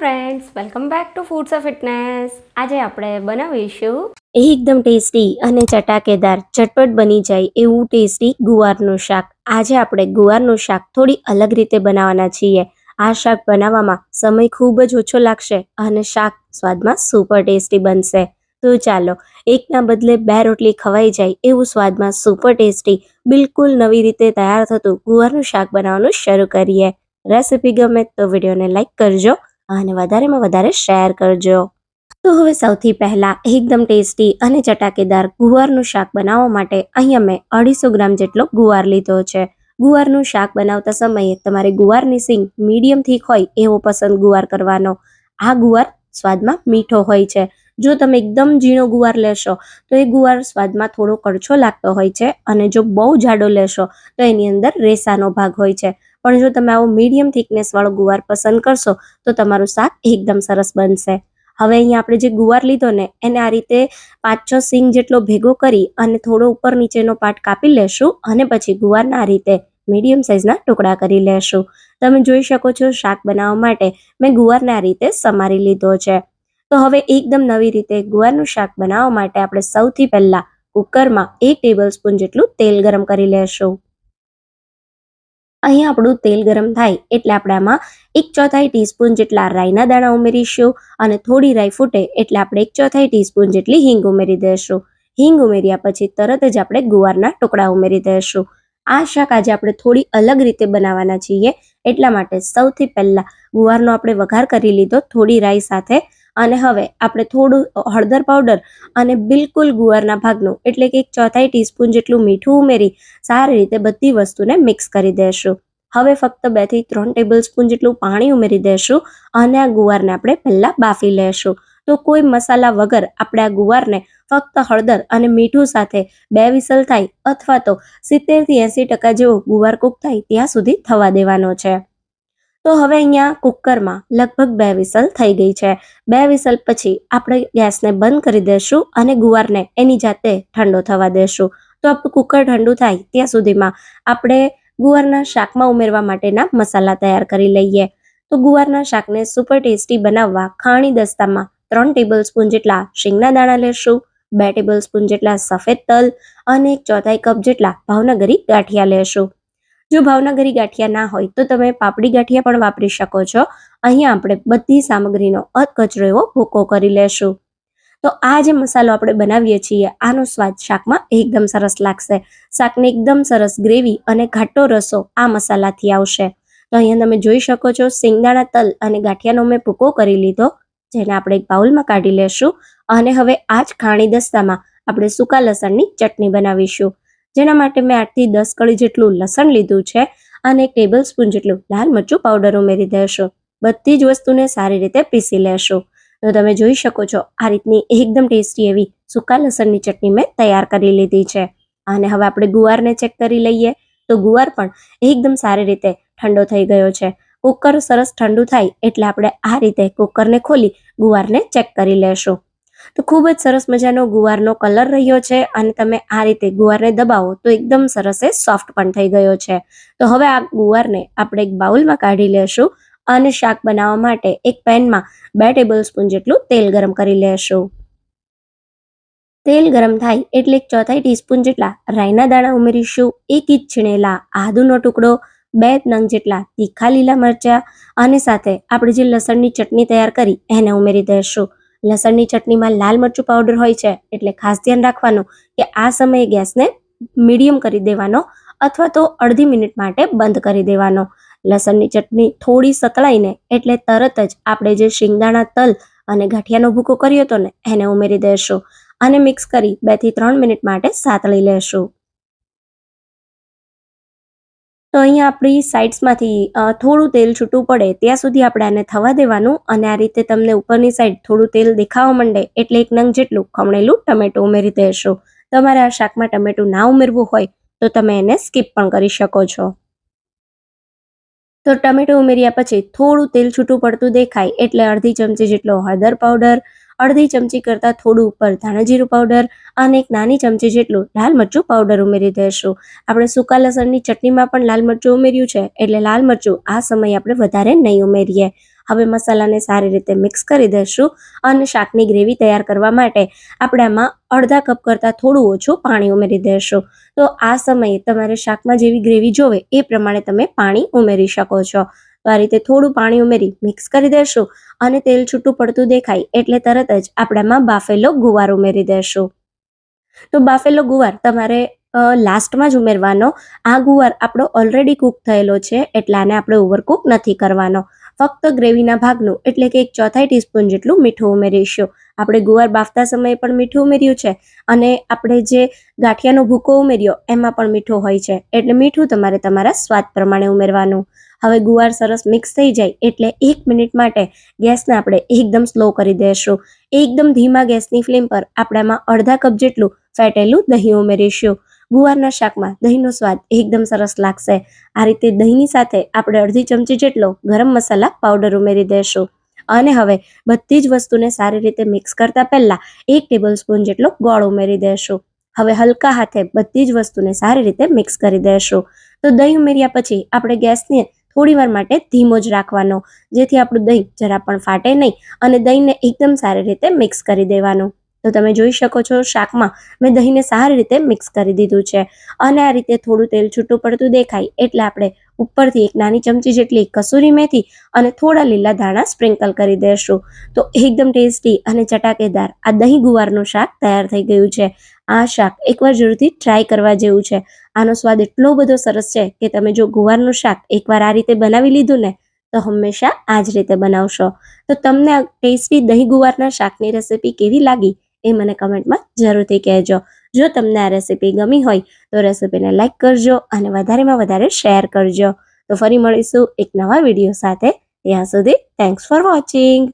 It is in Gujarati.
Friends welcome back to Foods of Fitness આજે આપણે બનાવીશું એકદમ ટેસ્ટી અને ચટાકેદાર, ચટપટ બની જાય એવું ટેસ્ટી ગુવારનું શાક. આજે આપણે ગુવારનું શાક થોડી અલગ રીતે બનાવવાના છીએ. આ શાક બનાવવામાં સમય ખૂબ જ ઓછો લાગશે અને શાક સ્વાદમાં સુપર ટેસ્ટી બનશે. તો ચાલો, એકના બદલે બે રોટલી ખવાઈ જાય એવું સ્વાદમાં સુપર ટેસ્ટી બિલકુલ નવી રીતે તૈયાર થતું ગુવારનું શાક બનાવવાનું શરૂ કરીએ. રેસીપી ગમે તો વિડીયોને લાઈક કરજો. અને વધારેમાં વધારે શેર કરજો. તો હવે સૌથી પહેલાં એકદમ ટેસ્ટી અને ચટાકેદાર ગુવારનું શાક બનાવવા માટે અહીંયા મેં અઢીસો ગ્રામ જેટલો ગુવાર લીધો છે. ગુવારનું શાક બનાવતા સમયે તમારે ગુવારની સિંગ મીડિયમ થીક હોય એવો પસંદ ગુવાર કરવાનો. આ ગુવાર સ્વાદમાં મીઠો હોય છે. જો તમે એકદમ ઝીણો ગુવાર લેશો, તો એ ગુવાર સ્વાદમાં થોડો કડછો લાગતો હોય છે અને જો બહુ જાડો લેશો, તો એની અંદર રેસાનો ભાગ હોય છે. પણ જો તમે આવો મીડિયમ થિકનેસવાળો ગુવાર પસંદ કરશો, તો તમારું શાક એકદમ સરસ બનશે. હવે અહીંયા આપણે જે ગુવાર લીધો ને, એને આ રીતે પાંચ છ સિંગ જેટલો ભેગો કરી અને થોડો ઉપર નીચેનો પાટ કાપી લેશું અને પછી ગુવારના આ રીતે મીડિયમ સાઇઝના ટુકડા કરી લેશું. તમે જોઈ શકો છો શાક બનાવવા માટે મેં ગુવારને આ રીતે સમારી લીધો છે. તો હવે એકદમ નવી રીતે ગુવારનું શાક બનાવવા માટે આપણે સૌથી પહેલાં કુકરમાં એક ટેબલ સ્પૂન જેટલું તેલ ગરમ કરી લેશું. અહીં આપણું તેલ ગરમ થાય એટલે આપણે આમાં એક ચોથાઈ ટીસ્પૂન જેટલા રાઈના દાણા ઉમેરીશું અને થોડી રાઈ ફૂટે એટલે આપણે એક ચોથાઈ ટીસ્પૂન જેટલી હિંગ ઉમેરી દઈશું હિંગ ઉમેર્યા પછી તરત જ આપણે ગુવારના ટુકડા ઉમેરી દઈશું આ શાક આજે આપણે થોડી અલગ રીતે બનાવવાના છીએ એટલા માટે સૌથી પહેલાં ગુવારનો આપણે વઘાર કરી લીધો થોડી રાઈ સાથે અને હવે આપણે થોડું હળદર પાવડર અને બિલકુલ ગુવારના ભાગનું, એટલે કે એક ચોથાઈ ટીસ્પૂન જેટલું મીઠું ઉમેરી, સારી રીતે બધી વસ્તુને મિક્સ કરી દેશું. હવે ફક્ત બેથી ત્રણ ટેબલ સ્પૂન જેટલું પાણી ઉમેરી દેશું અને આ ગુવારને આપણે પહેલાં બાફી લેશું. તો કોઈ મસાલા વગર આપણે આ ગુવારને ફક્ત હળદર અને મીઠું સાથે બે વિસલ થાય અથવા તો સિત્તેરથી એંસી ટકા જેવો ગુવાર કૂક થાય ત્યાં સુધી થવા દેવાનો છે. તો હવે અહીંયા કુકરમાં લગભગ બે વિસલ થઈ ગઈ છે. બે વિસલ પછી આપણે ગેસને બંધ કરી દઈશું અને ગુવારને એની જાતે ઠંડો થવા દેશું. તો આપણું કુકર ઠંડુ થાય ત્યાં સુધીમાં આપણે ગુવારના શાકમાં ઉમેરવા માટેના મસાલા તૈયાર કરી લઈએ. તો ગુવારના શાકને સુપર ટેસ્ટી બનાવવા ખાણી દસ્તામાં ત્રણ ટેબલ સ્પૂન જેટલા શીંગના દાણા લેશું, બે ટેબલ સ્પૂન જેટલા સફેદ તલ અને એક ચોથાઈ કપ જેટલા ભાવનગરી ગાંઠિયા લેશું. જો ભાવનગરી ગાંઠિયા ના હોય તો તમે પાપડી ગાંઠિયા પણ વાપરી શકો છો. અહીંયા આપણે બધી સામગ્રીનો કચરો એવો ભૂકો કરી લેશું. તો આ જે મસાલો આપણે બનાવીએ છીએ, આનો સ્વાદ શાકમાં એકદમ સરસ લાગશે. શાકને એકદમ સરસ ગ્રેવી અને ઘાટો રસો આ મસાલાથી આવશે. તો અહીંયા તમે જોઈ શકો છો સિંગદાણા તલ અને ગાંઠિયાનો મેં ભૂકો કરી લીધો, જેને આપણે એક બાઉલમાં કાઢી લેશું. અને હવે આ જ ખાણી દસ્તામાં આપણે સૂકા લસણની ચટણી બનાવીશું. જેના માટે મેં આઠથી દસ કળી જેટલું લસણ લીધું છે અને એક ટેબલ સ્પૂન જેટલું લાલ મરચું પાવડર ઉમેરી દેશો. બધી જ વસ્તુને સારી રીતે પીસી લેશું. તો તમે જોઈ શકો છો, આ રીતની એકદમ ટેસ્ટી એવી સૂકા લસણની ચટણી મેં તૈયાર કરી લીધી છે. અને હવે આપણે ગુવારને ચેક કરી લઈએ. તો ગુવાર પણ એકદમ સારી રીતે ઠંડો થઈ ગયો છે. કુકર સરસ ઠંડુ થાય એટલે આપણે આ રીતે કુકરને ખોલી ગુવારને ચેક કરી લેશું. તો ખૂબ જ સરસ મજાનો ગુવારનો કલર રહ્યો છે અને તમે આ રીતે ગુવારને દબાવો તો એકદમ સરસ એ સોફ્ટ પણ થઈ ગયો છે. તો હવે આ ગુવારને આપણે એક બાઉલમાં કાઢી લેશું અને શાક બનાવવા માટે એક પેનમાં બે ટેબલ સ્પૂન જેટલું તેલ ગરમ કરી લેશું. તેલ ગરમ થાય એટલે એક ચોથાઈ ટીસ્પૂન જેટલા રાઈના દાણા ઉમેરીશું, એક ઇંચ છીણેલા આદુનો ટુકડો, બે નંગ જેટલા તીખા લીલા મરચાં અને સાથે આપણે જે લસણની ચટણી તૈયાર કરી એને ઉમેરી દઈશું લસણની ચટણીમાં લાલ મરચું પાવડર હોય છે, એટલે ખાસ ધ્યાન રાખવાનું કે આ સમયે ગેસને મીડિયમ કરી દેવાનો અથવા તો અડધી મિનિટ માટે બંધ કરી દેવાનો. લસણની ચટણી થોડી સતળાઈને એટલે તરત જ આપણે જે શિંગદાણા, તલ અને ગાંઠિયાનો ભૂકો કર્યો હતો ને, એને ઉમેરી દઈશું અને મિક્સ કરી બેથી ત્રણ મિનિટ માટે સાતળી લેશું. તો અહીંયા આપણી સાઇડ્સમાંથી થોડું તેલ છૂટું પડે ત્યાં સુધી આપણે આને થવા દેવાનું અને આ રીતે તમને ઉપરની સાઈડ થોડું તેલ દેખાવા માંડે એટલે એક નંગ જેટલું ખમણેલું ટમેટું ઉમેરી દેશો. તમારે આ શાકમાં ટમેટું ના ઉમેરવું હોય તો તમે એને સ્કીપ પણ કરી શકો છો. તો ટમેટું ઉમેર્યા પછી થોડું તેલ છૂટું પડતું દેખાય એટલે અડધી ચમચી જેટલો હળદર પાવડર અડધી ચમચી કરતાં થોડું ઉપર ધાણાજીરું પાવડર અને એક નાની ચમચી જેટલું લાલ મરચું પાવડર ઉમેરી દઈશું. આપણે સૂકા લસણની ચટણીમાં પણ લાલ મરચું ઉમેર્યું છે, એટલે લાલ મરચું આ સમયે આપણે વધારે નહીં ઉમેરીએ. હવે મસાલાને સારી રીતે મિક્સ કરી દઈશું અને શાકની ગ્રેવી તૈયાર કરવા માટે આપણે આમાં અડધા કપ કરતાં થોડું ઓછું પાણી ઉમેરી દઈશું. તો આ સમયે તમારે શાકમાં જેવી ગ્રેવી જોવે એ પ્રમાણે તમે પાણી ઉમેરી શકો છો. આ રીતે થોડું પાણી ઉમેરી મિક્સ કરી દેશું અને તેલ છૂટું પડતું દેખાય એટલે તરત જ આપણામાં બાફેલો ગુવાર ઉમેરી દેશું. તો બાફેલો ગુવાર તમારે લાસ્ટમાં જ ઉમેરવાનો. આ ગુવાર આપણો ઓલરેડી કૂક થયેલો છે એટલે આને આપણે ઓવરકૂક નથી કરવાનો. ફક્ત ગ્રેવીના ભાગનું એટલે કે એક ચોથાઈ ટીસ્પૂન જેટલું મીઠું ઉમેરીશું. આપણે ગુવાર બાફતા સમયે પણ મીઠું ઉમેર્યું છે અને આપણે જે ગાંઠિયાનો ભૂકો ઉમેર્યો એમાં પણ મીઠું હોય છે. એટલે મીઠું તમારે તમારા સ્વાદ પ્રમાણે ઉમેરવાનું. હવે ગુવાર સરસ મિક્સ થઈ જાય એટલે એક મિનિટ માટે ગેસને આપણે એકદમ સ્લો કરી દઈશું એકદમ ધીમા ગેસની ફ્લેમ પર આપણામાં અડધા કપ જેટલું ફેટેલું દહીં ઉમેરીશું. ગુવારના શાકમાં દહીંનો સ્વાદ એકદમ સરસ લાગશે. આ રીતે દહીંની સાથે આપણે અડધી ચમચી જેટલો ગરમ મસાલા પાવડર ઉમેરી દઈશું અને હવે બધી જ વસ્તુને સારી રીતે મિક્સ કરતા પહેલા એક ટેબલ સ્પૂન જેટલો ગોળ ઉમેરી દઈશું હવે હલકા હાથે બધી જ વસ્તુને સારી રીતે મિક્સ કરી દઈશું તો દહીં ઉમેર્યા પછી આપણે ગેસને થોડી વાર માટે ધીમો જ રાખવાનો. જેથી આપણું દહીં જરા પણ ફાટે નહીં અને દહીંને એકદમ સારી રીતે મિક્સ કરી દેવાનું. તો તમે જોઈ શકો છો શાકમાં મેં દહીંને સારી રીતે મિક્સ કરી દીધું છે. અને આ રીતે થોડું તેલ છૂટું પડતું દેખાય એટલે આપણે ઉપરથી એક નાની ચમચી જેટલી કસૂરી મેથી અને થોડા લીલા ધાણા સ્પ્રિંકલ કરી દેશું. તો એકદમ ટેસ્ટી અને ચટાકેદાર આ દહીં ગુવારનું શાક તૈયાર થઈ ગયું છે. આ શાક એકવાર જરૂરથી ટ્રાય કરવા જેવું છે. આનો સ્વાદ એટલો બધો સરસ છે કે તમે જો ગુવારનું શાક એકવાર આ રીતે બનાવી લીધું ને, તો હંમેશા આ જ રીતે બનાવશો. તો તમને આ ટેસ્ટી દહીં ગુવારના શાકની રેસીપી કેવી લાગી એ મને કમેન્ટમાં જરૂરથી કહેજો. જો તમને આ રેસીપી ગમી હોય, તો રેસીપીને લાઇક કરજો અને વધારેમાં વધારે શેર કરજો. તો ફરી મળીશું એક નવા વીડિયો સાથે. ત્યાં સુધી થેન્ક્સ ફોર વોચિંગ